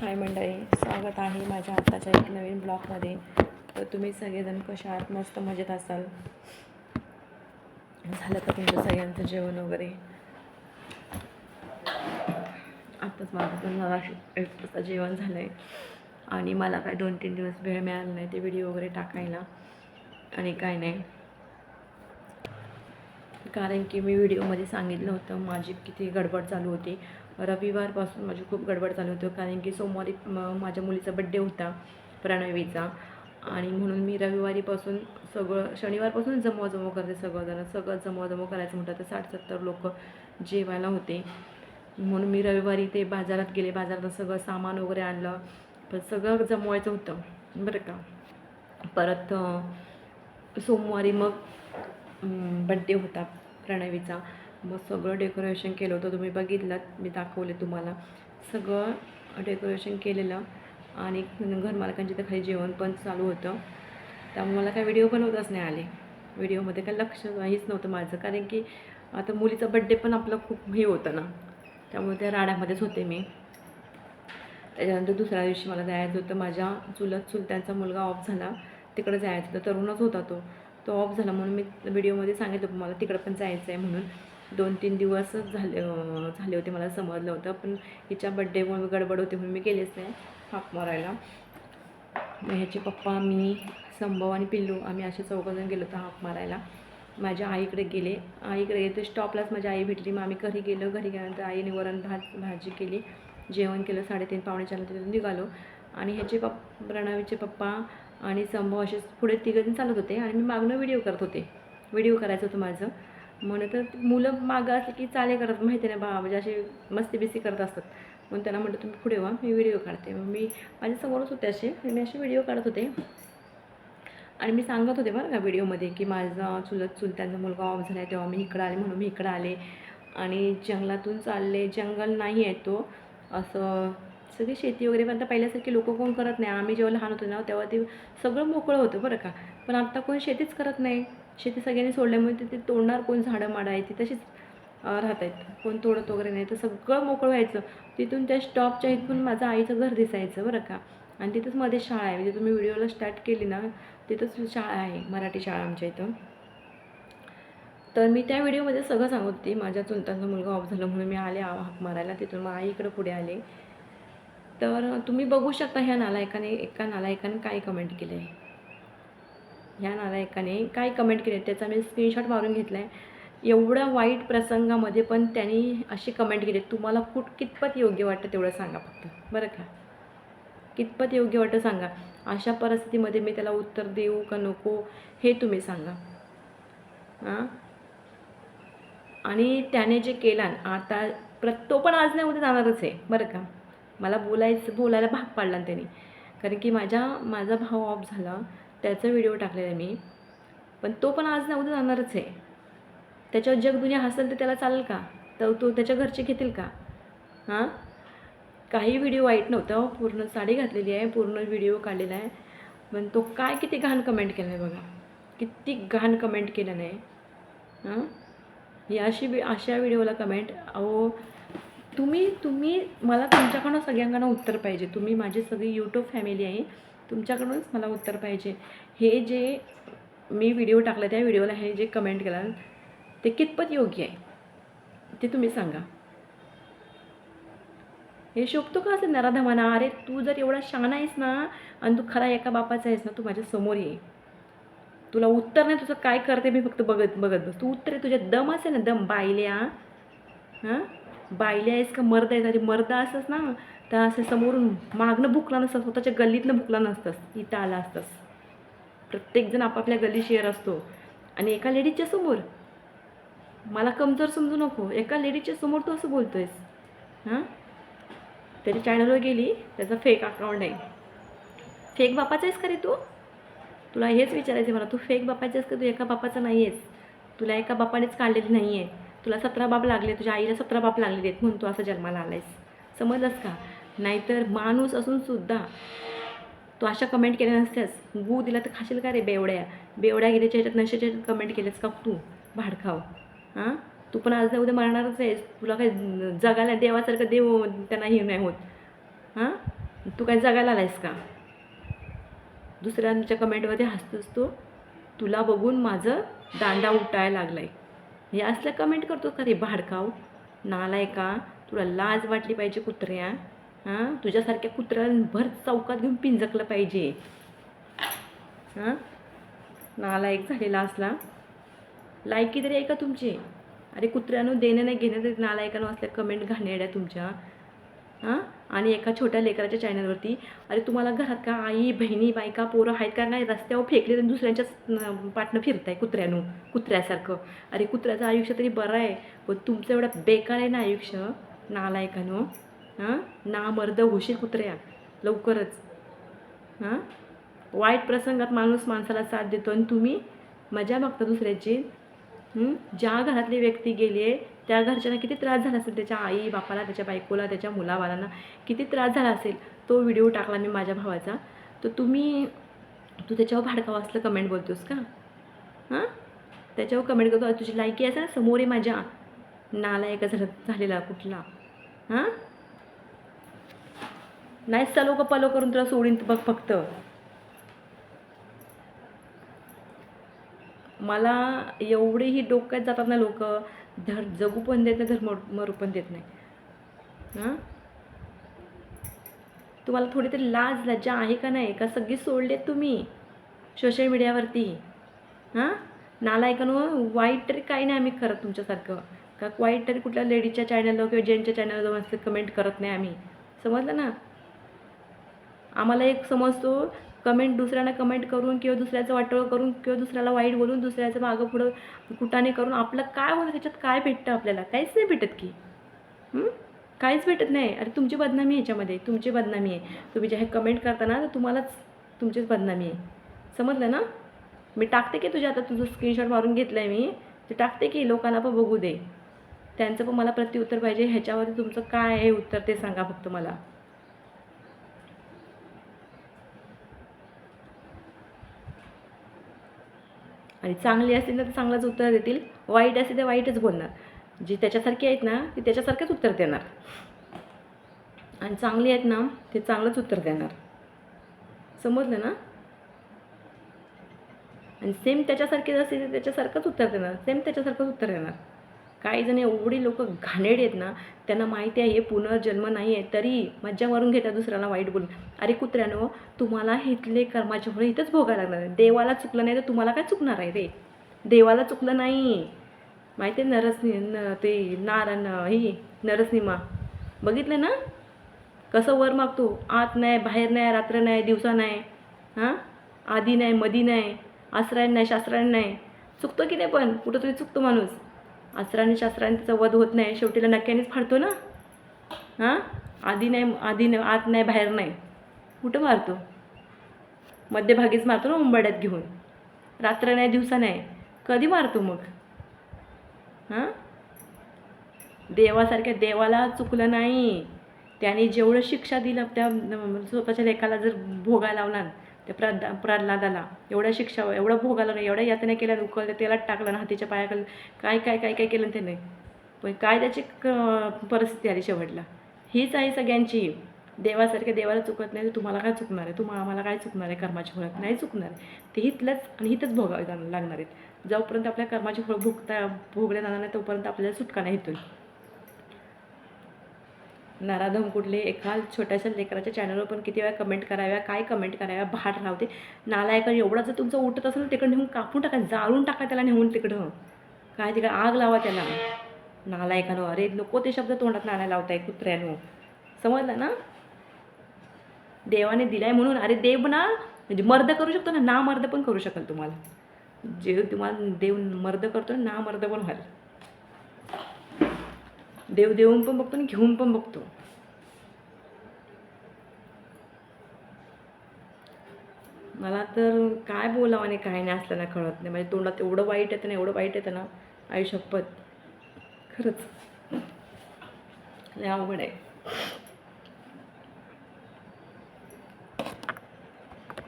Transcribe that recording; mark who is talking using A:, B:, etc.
A: हाय मंडळी स्वागत आहे माझ्या आत्ताच्या एक नवीन ब्लॉगमध्ये. तर तुम्ही सगळेजण कशा आहात? मस्त मजेत असाल? झालं का तुमचं सगळ्यांचं जेवण वगैरे? आत्ताच माझं पण मला एक वाजता जेवण झालं आहे आणि मला काय दोन तीन दिवस वेळ मिळाला नाही ते व्हिडिओ वगैरे टाकायला. आणि काय नाही. कारण की मी व्हिडिओमध्ये सांगितलं होतं माझी किती गडबड चालू होती. रविवारपासून माझी खूप गडबड चालू होती कारण की सोमवारी माझ्या मुलीचा बड्डे होता प्रणवीचा. आणि म्हणून मी रविवारीपासून सगळं शनिवारपासून जमवाजमव करते सगळंजण सगळं जमवाजमव करायचं म्हटलं तर साठ सत्तर लोक जेवायला होते. म्हणून मी रविवारी ते बाजारात गेले बाजारात सगळं सामान वगैरे आणलं पण सगळं जमवायचं होतं बरं का. परत सोमवारी मग बड्डे होता प्रणवीचा. मग सगळं डेकोरेशन केलं होतं. तुम्ही बघितलं मी दाखवले तुम्हाला. सगळं डेकोरेशन केलेलं आणि घरमालकांच्या तर खाली जेवण पण चालू होतं. त्यामुळे मला काय व्हिडिओ बनवताच नाही आले. व्हिडिओमध्ये काय लक्ष हेच नव्हतं माझं कारण की आता मुलीचा बड्डे पण आपलं खूप हे होतं ना. त्यामुळे त्या राड्यामध्येच होते मी. त्याच्यानंतर दुसऱ्या दिवशी मला जायचं होतं. माझ्या चुलत चुलत्यांचा मुलगा ऑफ झाला. तिकडे जायचं होतं. तरुणच होता तो. तो ऑफ झाला म्हणून मी व्हिडिओमध्ये सांगितलं मला तिकडं पण जायचं आहे म्हणून. दोन तीन दिवसच झाले झाले होते मला समजलं होतं. पण हिच्या बड्डेमुळे गडबड होते म्हणून मी गेलेच नाही हाक मारायला. मग ह्याचे पप्पा मी संभव आणि पिल्लू आम्ही असे चौघजण गेलो होतो हाक मारायला. माझ्या आईकडे गेले. आईकडे गेले तर स्टॉपलाच माझी आई भेटली. मग आम्ही घरी गेलो. घरी गेल्यानंतर आईने वरण भात भाजी केली. जेवण केलं. साडेतीन पावणे चारला तिथून निघालो. आणि ह्याचे पप प्रणवीचे पप्पा आणि संभव असे पुढे तिघजण चालत होते. आणि मी मागणं व्हिडिओ करत होते. व्हिडिओ करायचं होतं माझं. म्हणून तर मुलं मागं असले की चाले करत माहिती नाही बा म्हणजे असे मस्ती बिस्ती करत असतात. म्हणून त्यांना म्हणलं तुम्ही पुढे व्हा मी व्हिडिओ काढते. मग मी माझ्यासमोरच होते असे मी असे व्हिडिओ काढत होते. आणि मी सांगत होते बरं का व्हिडिओमध्ये की माझा चुलत चुलत्यांचा मुलगा ऑफ झाला आहे तेव्हा मी इकडं आले म्हणून मी इकडं आले. आणि जंगलातून चालले जंगल नाही आहे तो. असं सगळी शेती वगैरे पण आता पहिल्यासारखी लोक कोण करत नाही. आम्ही जेव्हा लहान होतो ना तेव्हा ते सगळं मोकळं होतं बरं का. पण आता कोण शेतीच करत नाही. शेती सगळ्यांनी सोडल्यामुळे तिथे तोडणार कोण झाडं माडं आहे ती तशीच राहत आहेत. कोण तोडत वगैरे नाही तर सगळं मोकळं व्हायचं. तिथून त्या स्टॉपच्या इथून माझं आईचं घर दिसायचं बरं का. आणि तिथंच मध्ये शाळा आहे. म्हणजे तुम्ही व्हिडिओला स्टार्ट केली ना तिथंच शाळा आहे मराठी शाळा आमच्या इथं. तर मी त्या व्हिडिओमध्ये सगळं सांगत. होती माझ्या चुलतांचा मुलगा ऑफ झाला म्हणून मी आले हाक मारायला. तिथून मग आई इकडं पुढे आले. तर तुम्ही बघू शकता ह्या नालायकाने एका नालायकाने काय कमेंट केलं आहे ह्या नालायकाने काय कमेंट केले? त्याचा मी स्क्रीनशॉट मारून घेतला आहे एवढ्या वाईट प्रसंगामध्ये पण त्यांनी अशी कमेंट केली. तुम्हाला कुठ कितपत योग्य वाटतं तेवढं सांगा फक्त. बरं का? कितपत योग्य वाटतं सांगा. अशा परिस्थितीमध्ये मी त्याला उत्तर देऊ का नको हे तुम्ही सांगा. हां? आणि त्याने जे केला आता प्र तो पण आज नाही उद्या जाणारच आहे. बरं का? मला बोलायचं बोलायला भाग पाडला ना त्याने. कारण की माझ्या माझा भाव ऑफ झाला. त्याचा व्हिडिओ टाकलेला आहे मी. पण तो पण आज नाही उद्या जाणारच आहे. त्याच्यावर जग दुनिया हसेल तर त्याला चालेल का? तर तो त्याच्या घरचे घेतील का? हां? काही व्हिडिओ वाईट नव्हता हो, पूर्ण साडी घातलेली आहे पूर्ण व्हिडिओ काढलेला आहे. पण तो काय किती घाण कमेंट केला आहे बघा. किती घाण कमेंट केलं नाही हां? ही अशी वि- अशा व्हिडिओला कमेंट अहो तुम्ही तुम्ही मला तुमच्याकडनं सगळ्यांकडनं उत्तर पाहिजे. तुम्ही माझी सगळी यूट्यूब फॅमिली आहे. तुमच्याकडूनच मला उत्तर पाहिजे. हे जे मी व्हिडिओ टाकला त्या व्हिडिओला हे जे कमेंट केला ते कितपत योग्य आहे? ते तुम्ही सांगा. हे शोभतो का असं नराधमाना अरे तू जर एवढा शान आहेस ना आणि तू खरा एका बापाचा आहेस ना तू माझ्यासमोर ये. तुला उत्तर नाही तुझं काय करते मी फक्त बघत बघत बस. तू उत्तर आहे तुझ्या दम असेल ना दम. बायल्या हां? बायल्या आहेस का मर्द आहेस? अरे मर्द असंच ना. तर असं समोरून मागणं भुकला नसतं स्वतःच्या गल्लीतनं भुकला नसतंस इथं आला असतंस. प्रत्येकजण आपापल्या गल्ली शेअर असतो. आणि एका लेडीजच्या समोर मला कमजोर समजू नको एका लेडीजच्या समोर तू असं बोलतो आहेस हां त्याच्या चॅनलवर गेली त्याचा फेक अकाउंट आहे. फेक बापाचा आहेस का रे तू? तुला हेच विचारायचं आहे मला तू फेक बापाचा आहेस का? तू एका बापाचा नाही आहेस तुला एका बापानेच काढलेली नाही आहे तुला सतरा बाप लागले तुझ्या आईला सतरा बाप लागलेले आहेत म्हणून तू असं जन्माला आलायस. समजलंस का? नाहीतर माणूस असून सुद्धा तू अशा कमेंट केल्या नसत्यास. गू दिला तर खाशील का रे बेवड्या? बेवड्या गेल्याच्या ह्याच्यात नशेच्या ह्याच्यात कमेंट केलेस का तू? भाडखाव. हां? तू पण आज उद्या मरणारच आहेस. तुला काय जगायला देवासारखं देव त्यांना हे नाही होत. हां? तू काय जगायला आलायस का? दुसऱ्यांच्या कमेंटमध्ये हसतोस तो? तुला बघून माझं दांडा उठायला लागलाय. हे असल्या कमेंट करतो का रे भाडकाव नालाय का तुला लाज वाटली पाहिजे कुत्र्या. हां? तुझ्यासारख्या कुत्र्याला भर चौकात घेऊन पिंजकलं पाहिजे. हां? नालायक झालेला असला. लायकी तरी आहे का तुमची? अरे कुत्र्यानं देणं नाही घेणं तरी नालायकानं असल्या कमेंट घाणेड्या तुमच्या. हां? आणि एका छोट्या लेकराच्या चॅनलवरती अरे तुम्हाला घरात का आई बहिणी बायका पोरं आहेत का नाही? रस्त्यावर फेकले तर दुसऱ्यांच्याच पाटणं फिरताय कुत्र्यानं कुत्र्यासारखं. अरे कुत्र्याचं आयुष्य तरी बरं आहे पण तुमचं एवढं बेकार आहे ना आयुष्य नालायकानं. हां? ना मर्द होशील कुत्र्या. लवकरच. हां? वाईट प्रसंगात माणूस माणसाला साथ देतो आणि तुम्ही मजा बघता दुसऱ्याची. ज्या घरातली व्यक्ती गेली आहे त्या घरच्यांना किती त्रास झाला असेल? त्याच्या आई बापाला त्याच्या बायकोला त्याच्या मुलाबाळांना किती त्रास झाला असेल? तो व्हिडिओ टाकला मी माझ्या भावाचा. तर तुम्ही तू त्याच्यावर भाडकावा असलं कमेंट बोलतोस का? हां? त्याच्यावर कमेंट करतो तुझी लायकी असेल ना समोर आहे माझ्या. नालायका झालं झालेला कुठला. हां? नाहीच सलो का पलो करून तुला सोडीन बघ फक्त. मला एवढेही डोक्यात जातात ना लोक धर जगू पण देत नाही धर्म मरू पण देत नाही. हां? तुम्हाला थोडी तरी लाज लज्जा आहे का नाही? का सगळी सोडलेत तुम्ही सोशल मीडियावरती हां? नालायकानं वाईट तरी काही नाही आम्ही करत तुमच्यासारखं. का वाईट तरी कुठल्या लेडीजच्या चॅनलवर किंवा जेंट्सच्या चॅनलवर जाऊन असं कमेंट करत नाही आम्ही. समजलं ना? आम्हाला एक समजतो कमेंट दुसऱ्यांना कमेंट करून किंवा दुसऱ्याचं वाटोळं करून किंवा दुसऱ्याला वाईट बोलून दुसऱ्याचं मागं पुढं कुटाने करून आपलं काय होतं त्याच्यात काय भेटतं आपल्याला? काहीच नाही भेटत की. काहीच भेटत नाही. अरे तुमची बदनामी आहे याच्यामध्ये. तुमची बदनामी आहे. तुम्ही जे हे कमेंट करताना तर तुम्हालाच तुमचीच बदनामी आहे. समजलं ना? मी टाकते की तुझ्या आता तुझं स्क्रीनशॉट मारून घेतलं आहे मी. ते टाकते की लोकांना पण बघू दे. त्यांचं पण मला प्रत्युत्तर पाहिजे. ह्याच्यावरती तुमचं काय आहे उत्तर ते सांगा फक्त मला. आणि चांगली असतील तर चांगलंच उत्तर देतील. वाईट असेल तर वाईटच बोलणार. जी त्याच्यासारखी आहेत ना ती त्याच्यासारखंच उत्तर देणार. आणि चांगली आहेत ना ते चांगलंच उत्तर देणार. समजलं ना? आणि सेम त्याच्यासारखेच असतील तर त्याच्यासारखंच उत्तर देणार. सेम त्याच्यासारखंच उत्तर देणार. काही जण एवढी लोक घाणेड आहेत ना त्यांना माहिती आहे हे पुनर्जन्म नाही आहे तरी मज्जा मारून घेतात दुसऱ्याला वाईट बोलून. अरे कुत्र्यानो तुम्हाला इथले कर्माच्यामुळे फळ इथंच भोगायला लागणार आहे. देवाला चुकलं नाही तर तुम्हाला काय चुकणार आहे रे? देवाला चुकलं नाही. माहिती आहे नरसनी न ते नारायण ही नरसिंहा. बघितलं ना? कसं वर मागतो? आत नाही बाहेर नाही रात्र नाही दिवसा नाही. हां? आधी नाही मधी नाही आश्रय नाही शास्त्रायण नाही. चुकतो की नाही पण? कुठंतरी चुकतो माणूस. आसराने शास्त्राने त्याचा वध होत नाही. शेवटीला नक्क्यानेच फाडतो ना? हां? आधी नाही आधी नाही आत नाही बाहेर नाही. कुठं मारतो? मध्यभागीच मारतो ना उंबाड्यात घेऊन. रात्र नाही दिवसा नाही. कधी मारतो मग? हां? देवासारख्या देवाला चुकलं नाही. त्याने जेवढं शिक्षा दिलं त्या स्वतःच्या लेखाला जर भोगा लावला त्या प्रादा प्रल्हादाला. एवढ्या शिक्षा एवढं भोगाला नाही एवढ्या यातना केल्या उकळल्या तेलात टाकलं ना हातीच्या पायाखाली. काय काय काय काय केलं त्याने? पण काय त्याची क परिस्थिती आली शेवटला? हीच आहे सगळ्यांची. देवासारख्या देवाला चुकत नाही तर तुम्हाला काय चुकणार आहे? तुम्हाला आम्हाला काय चुकणार आहे? कर्माची फळं? नाही चुकणार. ते हिथलंच आणि हितच भोगावे लागणार आहेत. जोपर्यंत आपल्या कर्माची फळ भोगता भोगल्या जाणार नाही तोपर्यंत आपल्याला सुटका नाही इथून नराधम कुठले एका छोट्याशा लेकराच्या चॅनलवर पण किती वेळा कमेंट कराव्या काय कमेंट कराव्या भाट राहते नालायका एवढा जर तुमचं उठत असेल ना तिकडं नेऊन कापून टाका जाळून टाका त्याला नेऊन तिकडं. काय तिकडं आग लावा त्याला. नालायकानं अरे नको ते शब्द तोंडात नाला लावताय कुत्र्यानो. समजलं ना? देवाने दिलाय म्हणून अरे देव ना म्हणजे मर्द करू शकतो ना ना मर्द पण करू शकाल तुम्हाला. जे तुम्हाला देव मर्द करतो ना मर्द पण व्हाल. देव देऊन पण बघतो आणि घेऊन पण बघतो. मला तर काय बोलावं आणि काय नाही असलं ना कळत नाही. म्हणजे तोंडात एवढं वाईट येतं ना एवढं वाईट येतं ना आयुष्यपत खरंच. लय अवघड आहे.